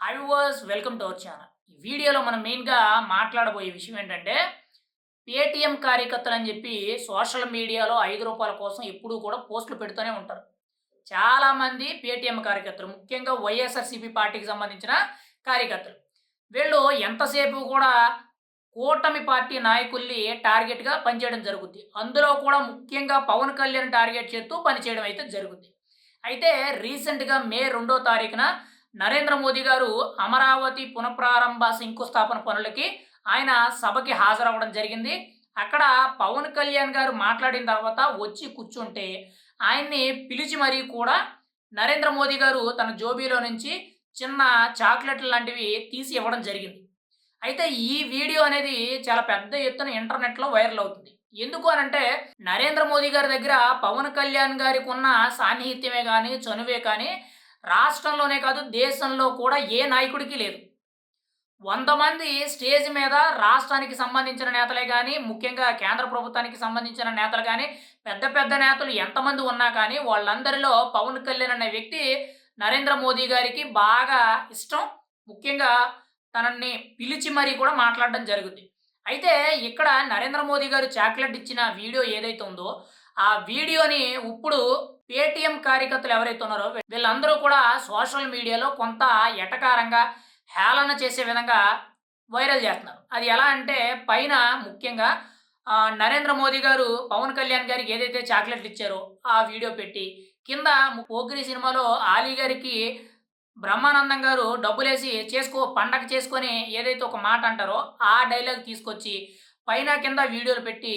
Hi viewers welcome to our channel ఈ వీడియోలో మనం మెయిన్గా మాట్లాడబోయే విషయం ఏంటంటే పేటిఎం కార్యకర్తలు అని చెప్పి సోషల్ మీడియాలో ఐదు రూపాయల కోసం ఎప్పుడూ కూడా పోస్టులు పెడుతూనే ఉంటారు. చాలామంది పేటిఎం కార్యకర్తలు ముఖ్యంగా వైఎస్ఆర్సీపీ పార్టీకి సంబంధించిన కార్యకర్తలు. వీళ్ళు ఎంతసేపు కూడా కూటమి పార్టీ నాయకుల్ని టార్గెట్గా పనిచేయడం జరుగుద్ది. అందులో కూడా ముఖ్యంగా పవన్ కళ్యాణ్ టార్గెట్ చేస్తూ పనిచేయడం అయితే జరుగుద్ది. అయితే రీసెంట్గా మే రెండో తారీఖున నరేంద్ర మోదీ గారు అమరావతి పునఃప్రారంభ శంకుస్థాపన పనులకి ఆయన సభకి హాజరవ్వడం జరిగింది. అక్కడ పవన్ కళ్యాణ్ గారు మాట్లాడిన తర్వాత వచ్చి కూర్చుంటే ఆయన్ని పిలిచి మరీ కూడా నరేంద్ర మోదీ గారు తన జోబీలో నుంచి చిన్న చాక్లెట్లు లాంటివి తీసి ఇవ్వడం జరిగింది. అయితే ఈ వీడియో అనేది చాలా పెద్ద ఎత్తున ఇంటర్నెట్లో వైరల్ అవుతుంది. ఎందుకు అనంటే నరేంద్ర మోదీ గారి దగ్గర పవన్ కళ్యాణ్ గారికి ఉన్న సాన్నిహిత్యమే కానీ చనువే కానీ రాష్ట్రంలోనే కాదు దేశంలో కూడా ఏ నాయకుడికి లేదు. వంద మంది స్టేజ్ మీద రాష్ట్రానికి సంబంధించిన నేతలే కానీ ముఖ్యంగా కేంద్ర ప్రభుత్వానికి సంబంధించిన నేతలు కానీ పెద్ద పెద్ద నేతలు ఎంతమంది ఉన్నా కానీ వాళ్ళందరిలో పవన్ కళ్యాణ్ అనే వ్యక్తి నరేంద్ర మోదీ గారికి బాగా ఇష్టం. ముఖ్యంగా తనని పిలిచి మరీ కూడా మాట్లాడడం జరుగుద్ది అయితే ఇక్కడ నరేంద్ర మోదీ గారు చాక్లెట్ ఇచ్చిన వీడియో ఏదైతే ఉందో ఆ వీడియోని ఇప్పుడు పేటిఎం కార్యకర్తలు ఎవరైతే ఉన్నారో వీళ్ళందరూ కూడా సోషల్ మీడియాలో కొంత ఎటకారంగా హేళన చేసే విధంగా వైరల్ చేస్తున్నారు. అది ఎలా అంటే పైన ముఖ్యంగా నరేంద్ర మోదీ గారు పవన్ కళ్యాణ్ గారికి ఏదైతే చాక్లెట్లు ఇచ్చారో ఆ వీడియో పెట్టి కింద పోకిరి సినిమాలో ఆలీ గారికి బ్రహ్మానందం గారు డబ్బులేసి చేసుకో పండగ చేసుకొని ఏదైతే ఒక మాట అంటారో ఆ డైలాగ్ తీసుకొచ్చి పైన కింద వీడియోలు పెట్టి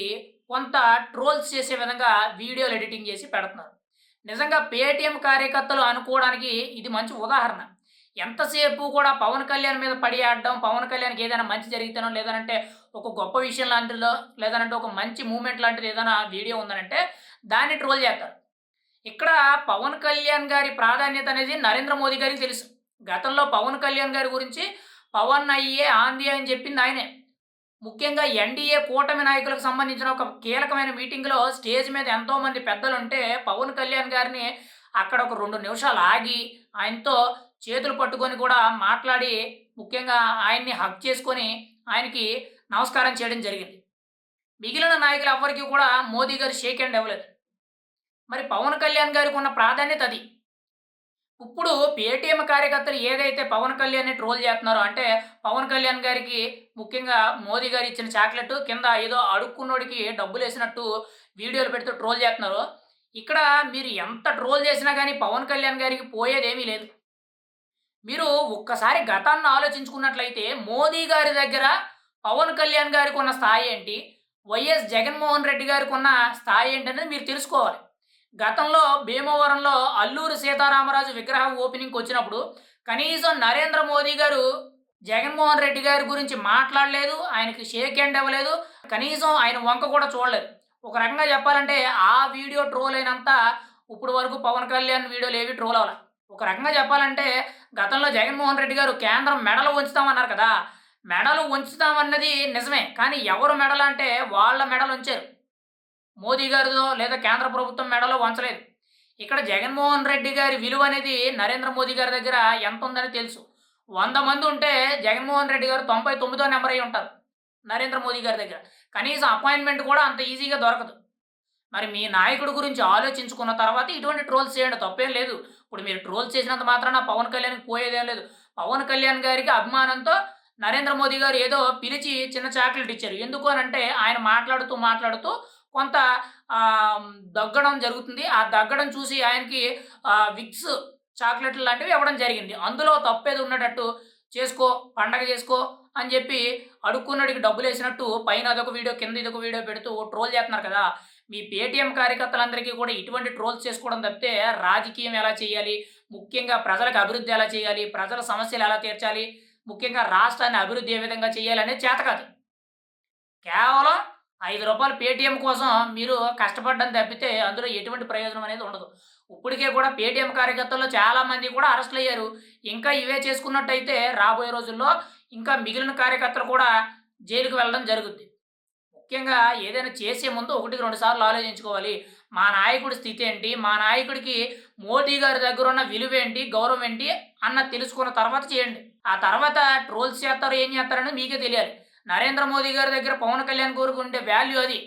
కొంత ట్రోల్స్ చేసే విధంగా వీడియోలు ఎడిటింగ్ చేసి పెడుతున్నారు. నిజంగా పేటిఎం కార్యకర్తలు అనుకోవడానికి ఇది మంచి ఉదాహరణ. ఎంతసేపు కూడా పవన్ కళ్యాణ్ మీద పడి ఆడడం పవన్ కళ్యాణ్కి ఏదైనా మంచి జరిగితేనో లేదనంటే ఒక గొప్ప విషయం లాంటిదో లేదనంటే ఒక మంచి మూమెంట్ లాంటిది ఏదైనా వీడియో ఉందనంటే దాన్ని ట్రోల్ చేస్తారు. ఇక్కడ పవన్ కళ్యాణ్ గారి ప్రాధాన్యత అనేది నరేంద్ర మోదీ గారికి తెలుసు. గతంలో పవన్ కళ్యాణ్ గారి గురించి పవన్ అయ్యే ఆంది అని చెప్పింది ఆయనే. ముఖ్యంగా ఎన్డీఏ కూటమి నాయకులకు సంబంధించిన ఒక కీలకమైన మీటింగ్లో స్టేజ్ మీద ఎంతోమంది పెద్దలుంటే పెద్దలు ఉంటే పవన్ కళ్యాణ్ గారిని అక్కడ ఒక రెండు నిమిషాలు ఆగి ఆయనతో చేతులు పట్టుకొని కూడా మాట్లాడి ముఖ్యంగా ఆయన్ని హక్ చేసుకొని ఆయనకి నమస్కారం చేయడం జరిగింది. మిగిలిన నాయకులు ఎవ్వరికీ కూడా మోదీ గారు షేక్ హ్యాండ్ ఇవ్వలేదు. మరి పవన్ కళ్యాణ్ గారికి ఉన్న ప్రాధాన్యత అది. ఇప్పుడు పేటీఎం కార్యకర్తలు ఏదైతే పవన్ కళ్యాణ్ని ట్రోల్ చేస్తున్నారో అంటే పవన్ కళ్యాణ్ గారికి ముఖ్యంగా మోదీ గారు ఇచ్చిన చాక్లెట్ కింద ఏదో అడుక్కున్నోడికి డబ్బులు వేసినట్టు వీడియోలు పెడుతూ ట్రోల్ చేస్తున్నారు. ఇక్కడ మీరు ఎంత ట్రోల్ చేసినా కానీ పవన్ కళ్యాణ్ గారికి పోయేదేమీ లేదు. మీరు ఒక్కసారి గతాన్ని ఆలోచించుకున్నట్లయితే మోదీ గారి దగ్గర పవన్ కళ్యాణ్ గారికి ఉన్న స్థాయి ఏంటి? వైఎస్ జగన్మోహన్ రెడ్డి గారికి ఉన్న స్థాయి ఏంటి అనేది మీరు తెలుసుకోవాలి. గతంలో భీమవరంలో అల్లూరు సీతారామరాజు విగ్రహం ఓపెనింగ్కి వచ్చినప్పుడు కనీసం నరేంద్ర మోదీ గారు జగన్మోహన్ రెడ్డి గారి గురించి మాట్లాడలేదు ఆయనకి షేక్ హ్యాండ్ ఇవ్వలేదు కనీసం ఆయన వంక కూడా చూడలేదు. ఒక రకంగా చెప్పాలంటే ఆ వీడియో ట్రోల్ అయినంత ఇప్పుడు వరకు పవన్ కళ్యాణ్ వీడియోలు ఏవి ట్రోల్ అవ్వాలి ఒక రకంగా చెప్పాలంటే గతంలో జగన్మోహన్ రెడ్డి గారు కేంద్రం మెడలు ఉంచుతామన్నారు కదా. మెడలు ఉంచుతామన్నది నిజమే కానీ ఎవరు మెడలు అంటే వాళ్ళ మెడలు ఉంచారు మోదీ గారితో లేదా కేంద్ర ప్రభుత్వం మెడలో వంచలేదు. ఇక్కడ జగన్మోహన్ రెడ్డి గారి విలువ అనేది నరేంద్ర మోదీ గారి దగ్గర ఎంత ఉందని తెలుసు. వంద మంది ఉంటే జగన్మోహన్ రెడ్డి గారు తొంభై తొమ్మిదో నెంబర్ అయి ఉంటారు నరేంద్ర మోదీ గారి దగ్గర. కనీసం అపాయింట్మెంట్ కూడా అంత ఈజీగా దొరకదు. మరి మీ నాయకుడి గురించి ఆలోచించుకున్న తర్వాత ఇటువంటి ట్రోల్స్ చేయండి తప్పేం లేదు. ఇప్పుడు మీరు ట్రోల్స్ చేసినంత మాత్రాన పవన్ కళ్యాణ్కి పోయేదేం లేదు. పవన్ కళ్యాణ్ గారికి అభిమానంతో నరేంద్ర మోదీ గారు ఏదో పిలిచి చిన్న చాక్లెట్ ఇచ్చారు. ఎందుకు అని అంటే ఆయన మాట్లాడుతూ మాట్లాడుతూ కొంత దగ్గడం జరుగుతుంది. ఆ దగ్గడం చూసి ఆయనకి విక్స్ చాక్లెట్లు లాంటివి ఇవ్వడం జరిగింది. అందులో తప్పేది ఉన్నట్టు చేసుకో పండగ చేసుకో అని చెప్పి అడుక్కున్నడికి డబ్బులు వేసినట్టు పైన అదొక వీడియో కింద ఇదొక వీడియో పెడుతూ ట్రోల్ చేస్తున్నారు కదా. మీ పేటీఎం కార్యకర్తలందరికీ కూడా ఇటువంటి ట్రోల్స్ చేసుకోవడం తప్పితే రాజకీయం ఎలా చేయాలి? ముఖ్యంగా ప్రజలకు అభివృద్ధి ఎలా చేయాలి? ప్రజల సమస్యలు ఎలా తీర్చాలి? ముఖ్యంగా రాష్ట్రాన్ని అభివృద్ధి ఏ విధంగా చేయాలనే చేత కాదు. కేవలం ఐదు రూపాయలు పేటీఎం కోసం మీరు కష్టపడడం తప్పితే అందులో ఎటువంటి ప్రయోజనం అనేది ఉండదు. ఇప్పటికే కూడా పేటీఎం కార్యకర్తల్లో చాలామంది కూడా అరెస్టులు అయ్యారు. ఇంకా ఇవే చేసుకున్నట్టయితే రాబోయే రోజుల్లో ఇంకా మిగిలిన కార్యకర్తలు కూడా జైలుకు వెళ్ళడం జరుగుద్ది. ముఖ్యంగా ఏదైనా చేసే ముందు ఒకటికి రెండు సార్లు ఆలోచించుకోవాలి. మా నాయకుడి స్థితి ఏంటి? మా నాయకుడికి మోదీ గారి దగ్గర ఉన్న విలువ ఏంటి? గౌరవం ఏంటి? అన్న తెలుసుకున్న తర్వాత చేయండి. ఆ తర్వాత ట్రోల్స్ చేస్తారు ఏం చేస్తారని మీకే తెలియాలి. నరేంద్ర మోదీ గారి దగ్గర పవన్ కళ్యాణ్ గారికి ఉండే వాల్యూ అది.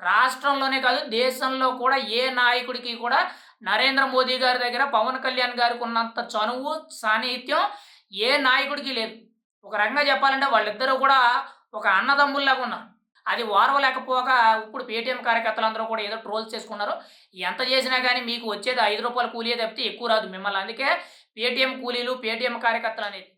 రాష్ట్రంలోనే కాదు దేశంలో కూడా ఏ నాయకుడికి కూడా నరేంద్ర మోదీ గారి దగ్గర పవన్ కళ్యాణ్ గారికి ఉన్నంత చనువు సాన్నిహిత్యం ఏ నాయకుడికి లేదు. ఒక రకంగా చెప్పాలంటే వాళ్ళిద్దరూ కూడా ఒక అన్నదమ్ముల్లాగా ఉన్నారు. అది ఓర్వలేకపోగా ఇప్పుడు పేటీఎం కార్యకర్తలందరూ కూడా ఏదో ట్రోల్స్ చేసుకున్నారు. ఎంత చేసినా కానీ మీకు వచ్చేది ఐదు రూపాయల కూలీ తప్పితే ఎక్కువ రాదు మిమ్మల్ని. అందుకే పేటీఎం కూలీలు పేటీఎం కార్యకర్తలు అనేది